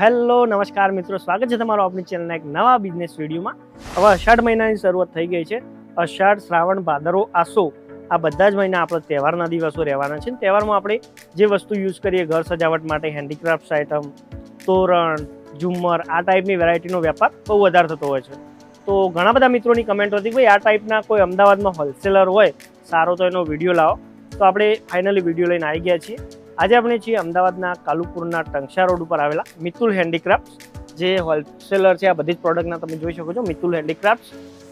Hello, નમસ્કાર મિત્રો, સ્વાગત છે તમારું આપણી ચેનલના એક નવા બિઝનેસ વિડીયોમાં હવે અષાઢ મહિનાની શરૂઆત થઈ ગઈ છે. અષાઢ શ્રાવણ ભાદરો આસો. આ બધા જ મહિના આપણા તહેવારના દિવસો રહેવાના છે. તહેવારમાં આપણે જે વસ્તુ યુઝ કરીએ, ઘર સજાવટ માટે હેન્ડીક્રાફ્ટ આઇટમ તોરણ, ઝુમ્મર, આ ટાઈપની વેરાયટીનો વેપાર બહુ વધારે થતો હોય છે. તો ઘણા બધા મિત્રોની કમેન્ટ હતી ભાઈ, આ ટાઈપના કોઈ અમદાવાદમાં હોલસેલર હોય, સારો તો એનો વીડિયો લાવો. તો આપણે ફાઇનલી વીડિયો લઈને આવી ગયા છીએ. આજે આપણે છીએ અમદાવાદના કાલુપુરના ટંકશા રોડ ઉપર આવેલા મિતુલ હેન્ડીક્રાફ્ટ જે હોલસેલર છે. આ બધી જ પ્રોડક્ટના તમે જોઈ શકો છો. મિતુલ હેન્ડીક્રાફ્ટ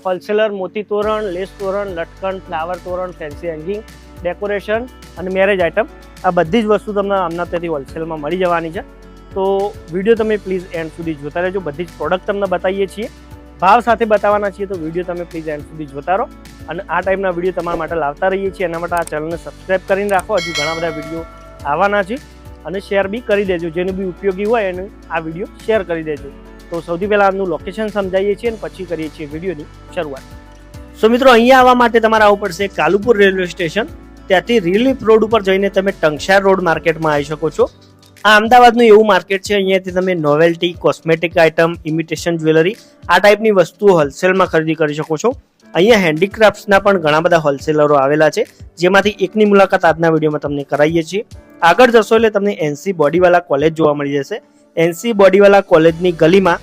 હોલસેલર, મોતી તોરણ, લેસ તોરણ લટકણ ફ્લાવર તોરણ, ફેન્સી હેંગિંગ, ડેકોરેશન અને મેરેજ આઇટમ. આ બધી જ વસ્તુ તમને આમના ત્યાંથી હોલસેલમાં મળી જવાની છે. તો વીડિયો તમે પ્લીઝ એન્ડ સુધી જોતા રહેજો. બધી જ પ્રોડક્ટ તમને બતાવીએ છીએ. ભાવ સાથે બતાવવાના છીએ તો વીડિયો તમે પ્લીઝ એન્ડ સુધી જોતા રહો. અને આ ટાઈપના વીડિયો તમારા માટે લાવતા રહીએ છીએ. એના માટે આ ચેનલને સબસ્ક્રાઈબ કરીને રાખો. હજુ ઘણા બધા વીડિયો આવવાના છે અને શેર બી કરી દેજો. જેનું બી ઉપયોગી હોય એને આ વીડિયો શેર કરી દેજો. તો સૌથી પહેલાં આમનું લોકેશન સમજાવીએ છીએ અને પછી કરીએ છીએ વિડીયોની શરૂઆત. સો મિત્રો, અહીંયા આવવા માટે તમારે આવવું પડશે કાલુપુર રેલવે સ્ટેશન ત્યાંથી રિલીફ રોડ ઉપર જઈને તમે ટંકશાર રોડ માર્કેટમાં આવી શકો છો. આ અમદાવાદનું એવું માર્કેટ છે, અહીંયાથી તમે novelty cosmetic item imitation jewellery આ ટાઈપની વસ્તુઓ હોલસેલમાં ખરીદી કરી શકો છો. અહીંયા હેન્ડીક્રાફ્ટ્સના પણ ઘણા બધા હોલસેલરો આવેલા છે. જેમાંથી એકની મુલાકાત આજના વિડીયોમાં તમને કરાવીએ છીએ. આગળ જશો એટલે તમને એનસી બોડીવાલા કોલેજ જોવા મળી જશે. એનસી બોડીવાલા કોલેજની ગલીમાં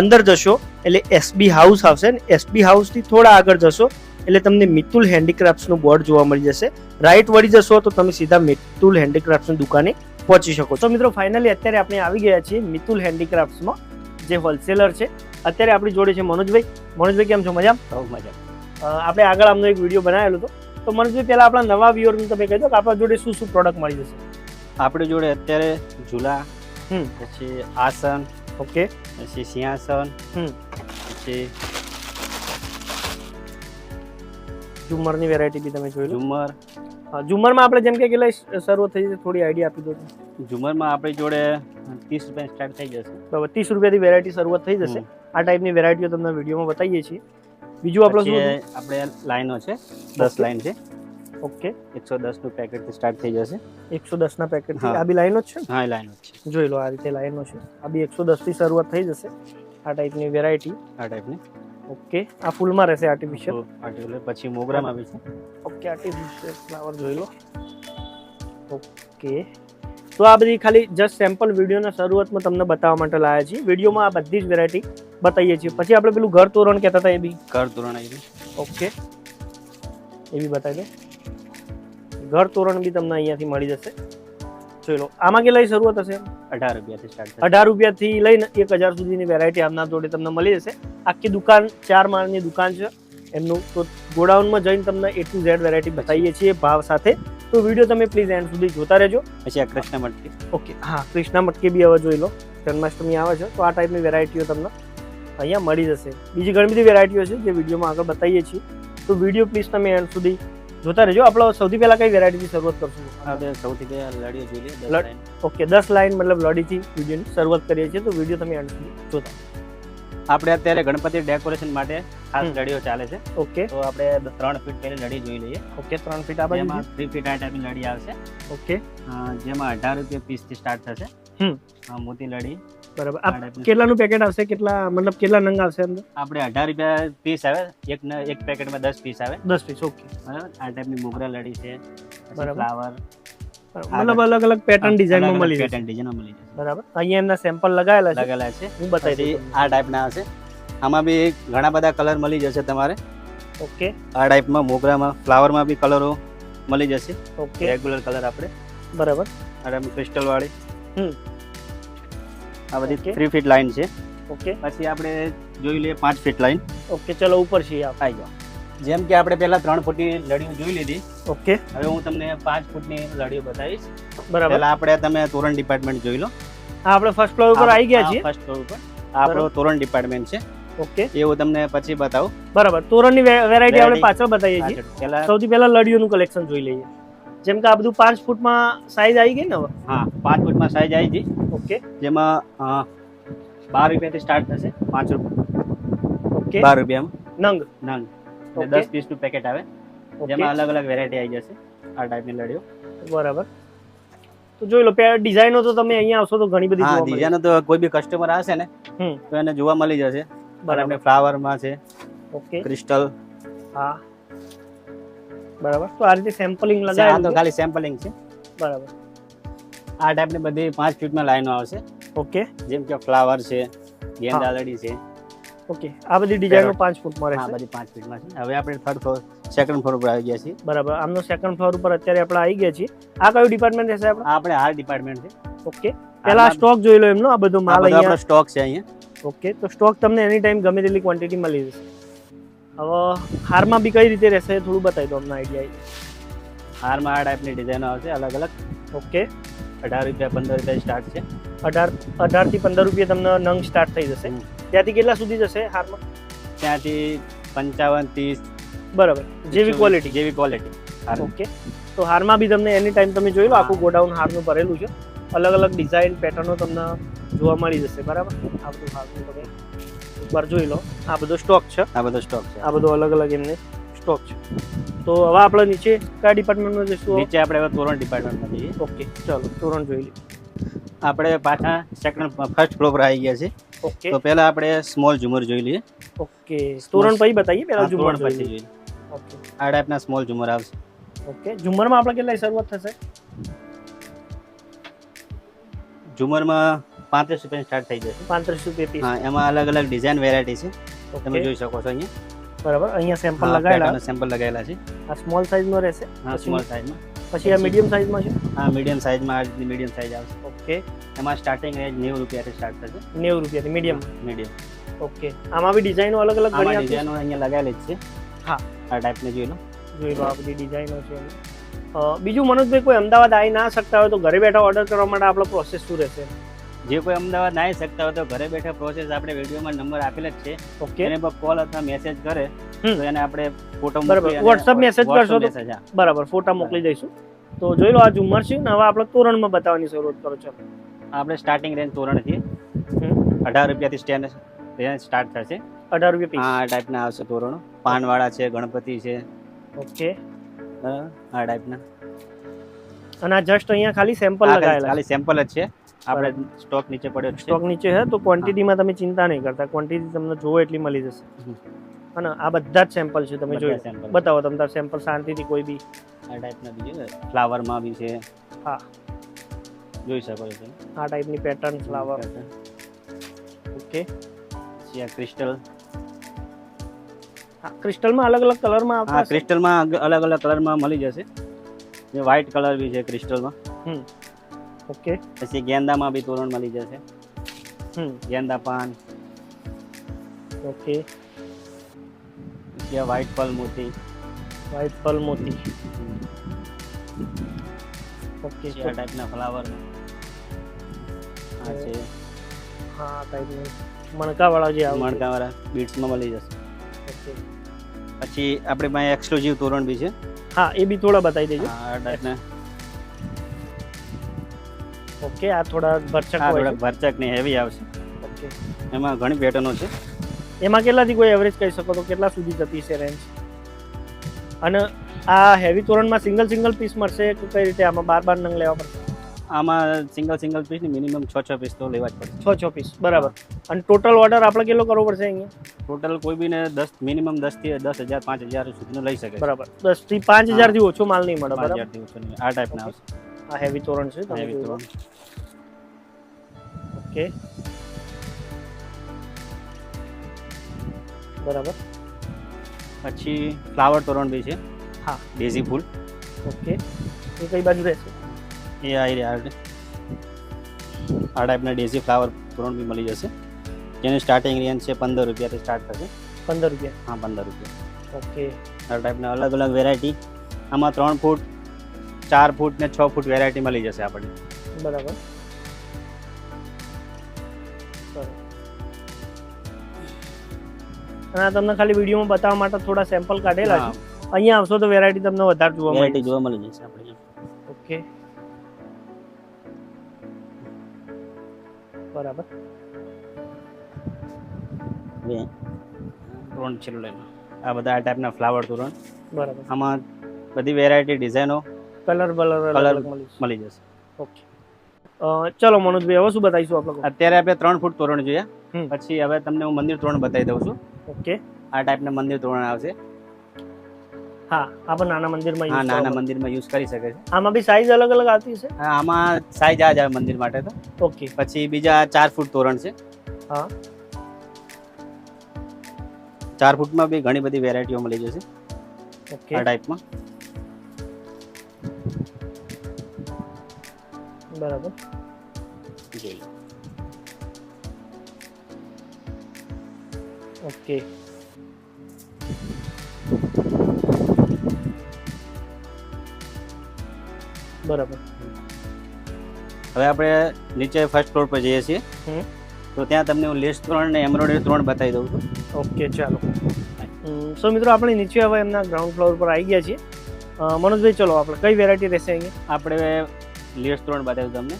અંદર જશો એટલે એસબી હાઉસ આવશે ને એસબી હાઉસથી થોડા આગળ જશો એટલે તમને મિતુલ હેન્ડીક્રાફ્ટ્સનું બોર્ડ જોવા મળી જશે. રાઈટ વળી જશો તો તમે સીધા મિતુલ હેન્ડીક્રાફ્ટ્સની દુકાને પહોંચી શકો છો. મિત્રો ફાઇનલી અત્યારે આપણે આવી ગયા છીએ મિતુલ હેન્ડીક્રાફ્ટ્સમાં જે હોલસેલર છે. અત્યારે આપણી જોડે છે મનોજભાઈ. મનોજભાઈ કેમ છો? મજા બહુ મજા આપણે આગળ આમનો એક વીડિયો બનાવેલો હતો. તો મનોજભાઈ પહેલાં આપણા નવા વ્યુઅરને તમે કહી દો કે આપણા જોડે શું શું પ્રોડક્ટ મળી જશે. આપણી જોડે અત્યારે ઝૂલા પછી આસન ઓકે. પછી સિંહાસન પછી ઝુમરની વેરાયટી બી તમે જોઈ ઝુમર. ઝુમરમાં આપણે જેમ કે કેટલા શરૂઆત થઈ છે થોડી આઈડિયા આપી દો ઝુમરમાં આપણી જોડે ત્રીસ રૂપિયા સ્ટાર્ટ થઈ જશે. બરાબર ત્રીસ રૂપિયાથી વેરાયટી શરૂઆત થઈ જશે. આ ટાઈપની વેરાયટીઓ તમને વિડીયોમાં બતાવીએ છીએ. બીજું આપણો આપણે લાઈનો છે દસ. લાઈન છે. ઓકે એકસો દસનું પેકેટ સ્ટાર્ટ થઈ જશે. એકસો દસના પેકેટ. આ બી લાઈનો જ છે? હા એ લાઈનો જ છે. જોઈ લો આ રીતે લાઈનો છે. આ બી એકસો દસથી શરૂઆત થઈ જશે. આ ટાઈપની વેરાયટી આ ટાઈપની ઓકે આ ફૂલમાં રહેશે આર્ટિફિશિયલ આર્ટિફિશિયલ પછી મોગરામાં આવે છે. ઓકે આર્ટિફિશિયલ ફ્લાવર જોઈ લો. ઓકે. તો આ બધી ખાલી જસ્ટ સેમ્પલ વિડીયોના શરૂઆતમાં તમને બતાવવા માટે લાવ્યા છીએ. વિડીયોમાં આ બધી જ વેરાયટી બતાવીએ છીએ. પછી આપણે પેલું ઘર તોરણ કહેતા હતા એ બી. ઘર તોરણ આવી ઓકે. એ બી બતાવી દે. ઘર તોરણ બી તમને અહીંયાથી મળી જશે. જોઈ લો આમાં કેટલાની શરૂઆત હશે? અઢાર રૂપિયાથી સ્ટાર્ટ અઢાર રૂપિયાથી લઈને એક હજાર સુધીની વેરાયટી આમના જોડે તમને મળી જશે. આખી દુકાન ચાર માળની દુકાન છે. એમનું તો ગોડાઉનમાં જઈને તમને એ ટુ ઝેડ વેરાયટી બતાવીએ છીએ ભાવ સાથે. તો વીડિયો તમે પ્લીઝ એન્ડ સુધી જોતા રહેજો. પછી આ કૃષ્ણ મટકી. ઓકે હા કૃષ્ણ મટકી બી હવે જોઈ લો. જન્માષ્ટમી આવે છે તો આ ટાઈપની વેરાયટીઓ તમને અહીંયા મળી જશે. બીજી ઘણી બધી વેરાયટીઓ છે જે વિડીયોમાં આગળ બતાવીએ છીએ. તો વીડિયો પ્લીઝ તમે એન્ડ સુધી જોતા રહેજો. આપણે સૌથી પહેલા કઈ વેરાયટીથી શરૂઆત કરશું? આપણે સૌથી પહેલા લડીઓ જોઈ લઈએ દસ લડ- લાઈન. ઓકે દસ લાઈન મતલબ લડીથી વિડીયોની શરૂઆત કરીએ છીએ. તો વીડિયો તમે એન્ડ સુધી જોતા આપણે અત્યારે ગણપતિ ડેકોરેશન માટે ખાસ લડીઓ ચાલે છે. ઓકે. તો આપણે ત્રણ ફીટ પહેલી લડી જોઈ લઈએ. ઓકે ત્રણ ફીટ આ બાજુ થ્રી ફીટ આ ટાઈપની લડી આવશે. ઓકે. જેમાં અઢાર રૂપિયા પીસથી સ્ટાર્ટ થશે. મોતી લડી. બરાબર. કેટલાનું પેકેટ આવશે? કેટલા મતલબ કેટલા નંગ આવશે અંદર? આપણે અઢાર રૂપિયા પીસ આવે. એક એક પેકેટમાં દસ પીસ આવે. દસ પીસ ઓકે બરાબર? આ ટાઈપની મોગરા લડી છે. ફ્લાવર મતલબ અલગ અલગ પેટર્ન ડિઝાઇનમાં મળી જાય પેટર્ન ડિઝાઇનમાં મળી જશે. બરાબર. અહીંયા એમના સેમ્પલ લગાવેલા છે. લગેલા છે. હું બતાવી દઉં આ ટાઈપના હશે આમાં બી ઘણા બધા કલર મળી જશે તમારે. ઓકે આ ટાઈપમાં મોગરામાં ફ્લાવરમાં બી કલરો મળી જશે. ઓકે રેગ્યુલર કલર આપણે. બરાબર. આ ટાઈપ ક્રિસ્ટલ વાળી. હમ. આ બધી. થ્રી ફીટ લાઈન છે. ઓકે પછી આપણે જોઈ લઈએ પાંચ ફીટ લાઈન ઓકે ચલો ઉપર છીએ આવી જાઓ જેમ કે આપણે પહેલા ત્રણ ફૂટની લડીઓ જોઈ લીધી. ઓકે હવે હું તમને પાંચ ફૂટની લડીઓ બતાવીશ. બરાબર. પહેલા આપણે તમે તોરણ ડિપાર્ટમેન્ટ જોઈ લો. હા આપણે ફર્સ્ટ ફ્લોર ઉપર આવી ગયા છીએ. ફર્સ્ટ ફ્લોર ઉપર. આપણો તોરણ ડિપાર્ટમેન્ટ છે. ઓકે એ હું તમને પછી બતાવું. બરાબર. તોરણની વેરાયટી આપણે. પાછળ બતાવીએ છીએ. પહેલાં સૌથી પહેલા લડીઓનું કલેક્શન જોઈ લઈએ. જેમ કે આ બધું પાંચ ફૂટમાં સાઈઝ આવી ગઈ ને હવે? હા પાંચ ફૂટમાં સાઈઝ આવી ગઈ. ઓકે. જેમાં બાર રૂપિયાથી સ્ટાર્ટ થશે પાંચ રૂપિયા. ઓકે. બાર રૂપિયામાં નંગ. નંગ. એટલે દસ પીસનું પેકેટ આવે. જેમાં અલગ અલગ વેરાયટી આવી જશે આ ટાઈપની લડીઓ. બરાબર. તો જોઈ લો ડિઝાઇનો તો તમે અહીંયા આવશો તો ઘણી બધી જોવા મળે ડિઝાઇન તો કોઈ બી કસ્ટમર આવશે ને તો એને જોવા મળી જશે. બરાબર. ફ્લાવરમાં છે ઓકે. ક્રિસ્ટલ હા. બરાબર. તો આ રીતે સેમ્પલિંગ આ તો ખાલી સેમ્પલિંગ છે. બરાબર. આ ટાઈપની બધી પાંચ ફીટમાં લાઈનો આવશે. ઓકે જેમ કે ફ્લાવર છે ગેંદાદડી છે. ઓકે આ બધી ડિઝાઇનો પાંચ ફૂટમાં રહેશે? આ બધી પાંચ ફૂટમાં છે. હવે આપણે થર્ડ ફ્લોર સેકન્ડ ફ્લોર ઉપર આવી ગયા છીએ. બરાબર. આમનો સેકન્ડ ફ્લોર ઉપર અત્યારે આપણે આવી ગયા છીએ. આ કયું ડિપાર્ટમેન્ટ રહેશે આપણે? આપણે હાર ડિપાર્ટમેન્ટ છે. ઓકે પહેલા સ્ટોક જોઈ લો એમનો આ બધો માલ અહીંયા આપણો સ્ટોક છે અહીંયા. ઓકે તો સ્ટોક તમને એની ટાઈમ ગમે તેટલી ક્વોન્ટિટી મળી જશે. હવે હારમાં બી કઈ રીતે રહેશે થોડું બતાવી દો અમને આઈડિયા હારમાં આ ટાઈપની ડિઝાઇનો આવશે અલગ અલગ ઓકે અઢાર રૂપિયા પંદર રૂપિયા સ્ટાર્ટ છે. અઢાર અઢારથી પંદર રૂપિયા તમને નંગ સ્ટાર્ટ થઈ જશે. ત્યાંથી કેટલા સુધી જશે હારમાં? ત્યાંથી પંચાવન ત્રીસ. બરાબર. જેવી ક્વોલિટી જેવી ક્વોલિટી ઓકે. તો હારમાં બી તમને એની ટાઈમ તમે જોઈ લો આખું ગોડાઉન હારનું ભરેલું છે. અલગ અલગ ડિઝાઇન પેટર્નો તમને જોવા મળી જશે. બરાબર? આ બધું હારનું તમે ઉપર જોઈ લો. આ બધો સ્ટોક છે. આ બધો સ્ટોક છે. આ બધો અલગ અલગ એમને સ્ટોક છે. તો હવે આપણે નીચે કયા ડિપાર્ટમેન્ટમાં જઈશું? નીચે આપણે હવે તોરણ ડિપાર્ટમેન્ટમાં જઈએ. ઓકે ચાલો તોરણ જોઈ લઈએ. આપણે પાછા સેકન્ડ ફર્સ્ટ ફ્લોર પર આવી ગયા છે ઓકે. તો પહેલા આપણે સ્મોલ ઝુમર જોઈ લઈએ. ઓકે તોરણ પછી બતાવીએ પહેલા ઝુમર પછી લઈએ. જોઈએ ઓકે. આ ટાઈપના સ્મોલ ઝુમર આવશે. ઓકે ઝુમરમાં આપણે કેટલા શરૂઆત થશે? ઝુમરમાં પાંત્રીસ રૂપિયા સ્ટાર્ટ થઈ જશે. પાંત્રીસ રૂપિયા હા એમાં અલગ અલગ ડિઝાઇન વેરાયટી છે. તમે જોઈ શકો છો અહીંયા. બરાબર? અહીંયા સેમ્પલ લગાવેલા સેમ્પલ લગાવેલા છે. આ સ્મોલ સાઇઝનો રહેશે. હા સ્મોલ સાઈઝમાં પછી આ મીડિયમ સાઇઝમાં છે? હા મીડિયમ સાઈઝમાં આ રીતની મીડિયમ સાઈઝ આવશે. ઓકે. એમાં સ્ટાર્ટિંગ રેન્જ નેવું રૂપિયાથી સ્ટાર્ટ થશે. નેવું રૂપિયાથી મીડિયમ મીડિયમ ઓકે. આમાં બી ડિઝાઇનો અલગ અલગ ઘણી ડિઝાઇનો અહીંયા લગાવેલી જ છે. હા. આ ટાઈપની જોઈ લો. જોઈ લો આ બધી ડિઝાઇનો છે બીજું મનોજભાઈ કોઈ અમદાવાદ આવી ના શકતા હોય તો ઘરે બેઠા ઓર્ડર કરવા માટે આપણો પ્રોસેસ શું રહેશે? જે કોઈ અમદાવાદ ના આવી શકતા હોય તો ઘરે બેઠા પ્રોસેસ આપણે વિડીયોમાં નંબર આપેલ જ છે. ઓકે એને કોલ અથવા મેસેજ કરે તો એને આપણે ફોટો બરાબર. WhatsApp message કરશો તો? મેસેજ બરાબર. ફોટા મોકલી દઈશું. તો જોઈ લો આ ઝુમર છે ને હવે આપણે તોરણમાં બતાવવાની શરૂઆત કરો. છો આપણે સ્ટાર્ટિંગ રેન્જ તોરણથી છે. અઢાર રૂપિયાથી સ્ટેન્ડ રેન્જ સ્ટાર્ટ થશે. અઢાર રૂપિયા પીસ આ ટાઈપના આવશે તોરણો. પાનવાળા છે ગણપતિ છે. ઓકે હા આ ટાઈપના અને આ જસ્ટ અહીંયા ખાલી સેમ્પલ લગાવેલા ખાલી સેમ્પલ જ છે. આપણે સ્ટોક નીચે પડ્યો છે. સ્ટોક નીચે છે તો ક્વોન્ટિટીમાં તમે ચિંતા નહીં કરતા. ક્વોન્ટિટી તમને જોવો એટલી મળી જશે. હમ. અને આ બધા જ સેમ્પલ છે તમે જોઈ. બતાવો તમે તાર સેમ્પલ શાંતિથી કોઈ બી આ ટાઈપના બીજું ફ્લાવરમાં બી છે. હા. જોઈ શકો છો આ ટાઈપની પેટર્ન ફ્લાવર ઓકે આ ક્રિસ્ટલ ક્રિસ્ટલમાં અલગ અલગ કલરમાં આવતા ક્રિસ્ટલમાં અલગ અલગ કલરમાં મળી જશે. જે વ્હાઇટ કલર બી છે ક્રિસ્ટલમાં ઓકે. પછી ગેંદામાં બી તોરણ મળી જશે. હમ. ગેંદા પાન. ઓકે. પછી આ વ્હાઇટ પલ મોતી. વ્હાઈટ પલ મોતી. ઓકે આ ટાઈપના ફ્લાવર આ છે. હા ટાઈપની મણકાવાળા જે આવે. મણકાવાળા બીટ્સમાં મળી જશે. ઓકે. પછી આપણે પાસે એક્સક્લુઝિવ તોરણ બી છે. હા એ બી થોડા બતાવી દેજો. આ ટાઈપના ઓકે આ થોડા ભરચક આ થોડાક ભરચક ને હેવી આવશે. ઓકે. એમાં ઘણી પેટર્નો છે. એમાં કેટલાથી કોઈ એવરેજ કહી શકો તો કેટલા સુધી જતી છે રેન્જ અને આ હેવી તોરણમાં સિંગલ સિંગલ પીસ મળશે કે કઈ રીતે આમાં બાર બાર નંગ લેવા પડશે? આમાં સિંગલ સિંગલ પીસની મિનિમમ છ છ પીસ તો લેવા જ પડશે છ છ પીસ બરાબર. અને ટોટલ ઓર્ડર આપણે કેટલો કરવો પડશે અહીંયા? ટોટલ કોઈ બીને દસ મિનિમમ દસથી દસ હજાર પાંચ હજાર સુધીનો લઈ શકે બરાબર. દસથી પાંચ હજારથી ઓછો માલ નહીં મળે પાંચ હજારથી ઓછો. આ ટાઈપના આવશે. આ હેવી તોરણ છે તમે. તોરણ. ઓકે. બરાબર. પછી ફ્લાવર તોરણ બી છે. હા. ડેઝી ફૂલ. ઓકે. એ કઈ બાજુ રહેશે? એ આવી રહ્યા આ ટાઈપના ડેઝી ફ્લાવર તોરણ બી મળી જશે. જેની સ્ટાર્ટિંગ રેન્જ છે પંદર રૂપિયાથી સ્ટાર્ટ થશે. પંદર રૂપિયા. હા પંદર રૂપિયા. ઓકે. આ ટાઈપના અલગ અલગ વેરાયટી આમાં ત્રણ ફૂટ ચાર ફૂટ ને છ ફૂટ વેરાયટી મળી જશે આપણને. બરાબર. અને તમને ખાલી વિડીયોમાં બતાવવા માટે થોડા સેમ્પલ કાઢેલા છે. અહીંયા આવશો તો વેરાયટી તમને વધારે જોવા વેરાયટી મળે જોવા મળી જશે આપણે ઓકે બરાબર. તોરણ છેલ્લું. આ બધા આ ટાઈપના ફ્લાવર તોરણ બરાબર. આમાં બધી વેરાયટી ડિઝાઇનો કલર બલર કલર મળી જશે. ઓકે. ચલો મનોજભાઈ હવે શું બતાવીશું આપણે? અત્યારે આપણે ત્રણ ફૂટ તોરણ જોઈએ. પછી હવે તમને હું મંદિર તોરણ બતાવી દઉં છું. ઓકે. આ ટાઈપના મંદિર તોરણ આવશે. હા નાના મંદિરમાં હા નાના મંદિરમાં યુઝ કરી શકે છે. આમાં બી સાઈઝ અલગ અલગ આવતી છે હા, આમાં સાઈઝ આ જ આવે મંદિર માટે તો. ઓકે. પછી બીજા ચાર ફૂટ તોરણ છે. હા. ચાર ફૂટમાં બી ઘણી બધી વેરાયટીઓ મળી જશે. ઓકે. આ ટાઈપમાં બરાબર. જોઈ ઓકે. બરાબર. હવે આપણે નીચે ફર્સ્ટ ફ્લોર પર જઈએ છીએ. તો ત્યાં તમને હું લેસ ત્રણ ને એમ્બ્રોઇડરી ત્રણ બતાવી દઉં છું. ઓકે ચાલો. સો મિત્રો આપણે નીચે હવે એમના ગ્રાઉન્ડ ફ્લોર પર આવી ગયા છીએ. મનોજભાઈ ચલો આપણે કઈ વેરાયટી રહેશે અહીંયા? આપણે લેસ ત્રણ બતાવ્યું તમને.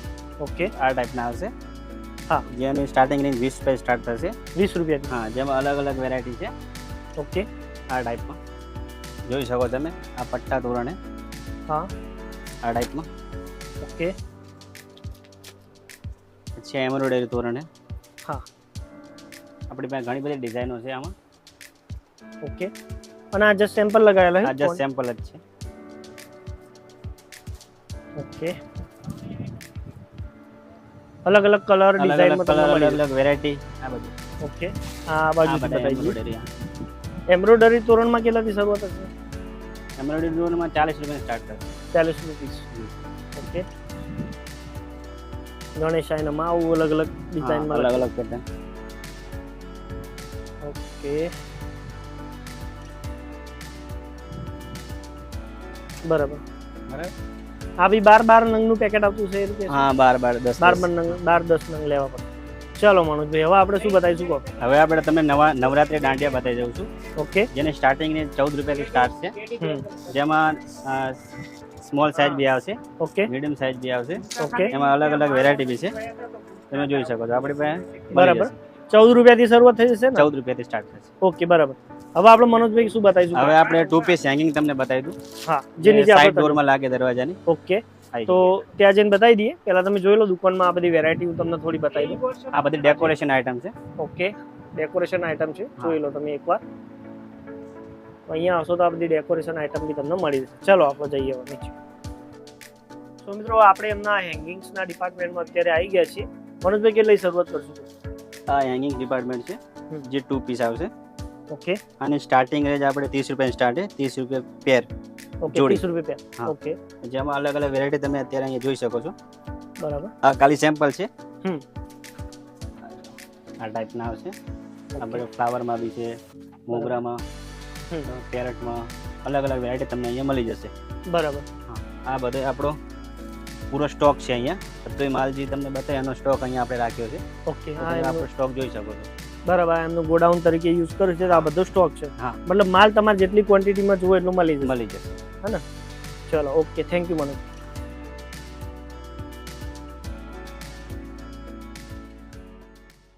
ઓકે. આ ટાઈપના આવશે હા. જેની સ્ટાર્ટિંગ રેન્જ વીસ રૂપિયા સ્ટાર્ટ થશે. વીસ રૂપિયા હા જેમાં અલગ અલગ વેરાયટી છે. ઓકે. આ ટાઈપમાં જોઈ શકો તમે આ પટ્ટા તોરણે હા. આ ટાઈપમાં ઓકે. પછી એમ્બ્રોઇડરી તોરણે હા. આપણી પાસે ઘણી બધી ડિઝાઇનો છે આમાં. ઓકે. અને આ જસ્ટ સેમ્પલ લગાવેલા આ જસ્ટ સેમ્પલ જ છે. ઓકે. અલગ અલગ કલર ડિઝાઇનમાં તમને મળી અલગ વેરાયટી આ બધું. ઓકે આ બાજુ બતાવી દીધું એમ્બ્રોઇડરી તોરણમાં કેટલાથી શરૂઆત હશે? એમ્બ્રોઇડરી તોરણમાં ચાલીસ રૂપિયા સ્ટાર્ટ થાય ચાલીસ રૂપિયા ઓકે ગણેશ આયનામાં આવું અલગ અલગ ડિઝાઇનમાં અલગ અલગ પેટર્ન ઓકે બરાબર. બરાબર? આ બી બાર બાર નંગનું પેકેટ આવતું છે એ રીતે. હા બાર બાર દસ બાર બાર નંગ બાર દસ નંગ લેવા પડે. ચલો મનોજભાઈ હવે આપણે શું બતાવીશું કહો હવે આપણે તમને નવા નવરાત્રી દાંડિયા બતાવી દઉં છું. ઓકે. જેને સ્ટાર્ટિંગ ને ચૌદ રૂપિયાથી સ્ટાર્ટ છે. જેમાં સ્મોલ સાઇઝ બી આવશે. ઓકે. મીડિયમ સાઇઝ બી આવશે. ઓકે. એમાં અલગ અલગ વેરાયટી બી છે. તમે જોઈ શકો છો. આપણી પાસે બરાબર. ચૌદ રૂપિયાથી શરૂઆત થઈ જશે ચૌદ રૂપિયાથી સ્ટાર્ટ થશે. ઓકે બરાબર. હવે આપણે મનોજભાઈ શું બતાવીશું હવે આપણે ટુ પીસ હેંગિંગ તમને બતાવી દઉં. હા જે નીચે સાઈડ ડોરમાં લાગે દરવાજાની. ઓકે તો ત્યાં જઈને બતાવી દઈએ. પહેલા તમે જોઈ લો દુકાનમાં આ બધી વેરાયટી હું તમને થોડી બતાવી દઉં. આ બધી ડેકોરેશન આઇટમ છે. ઓકે ડેકોરેશન આઇટમ છે. જોઈ લો તમે એકવાર. અહીંયા આવશો તો આ બધી ડેકોરેશન આઇટમ બી તમને મળી જશે. ચલો આપણે જઈએ હવે નીચે. તો મિત્રો આપણે એમના હેંગિંગ્સના ડિપાર્ટમેન્ટમાં અત્યારે આવી ગયા છીએ. મનોજભાઈ કેટલી શરૂઆત કરશું? આ હેંગિંગ ડિપાર્ટમેન્ટ છે. જે ટુ પીસ આવશે. ઓકે અને સ્ટાર્ટિંગ રેન્જ આપણે ત્રીસ રૂપિયા સ્ટાર્ટ છે. ત્રીસ રૂપિયા પેર ઓકે જોડી. ત્રીસ રૂપિયા પેર ઓકે જેમાં અલગ અલગ વેરાયટી તમે અત્યારે અહીંયા જોઈ શકો છો. બરાબર. આ ખાલી સેમ્પલ છે. હમ. આ ટાઈપના આવશે. આપણે ફ્લાવરમાં બી છે મોગરામાં કેરેટમાં અલગ અલગ વેરાયટી તમને અહીંયા મળી જશે. બરાબર. આ બધો આપણો પૂરો સ્ટોક છે અહીંયા. બધો માલ જે તમને બતાવે એનો સ્ટોક અહીંયા આપણે રાખ્યો છે. ઓકે આપણો સ્ટોક જોઈ શકો છો. બરાબર એમનું ગોડાઉન તરીકે યુઝ કર્યું છે તો આ બધો સ્ટોક છે. હા. મતલબ માલ તમારે જેટલી ક્વોન્ટિટીમાં જુઓ એટલું મળી જશે. મળી જશે. ચલો ઓકે થેન્ક યુ મનોજ.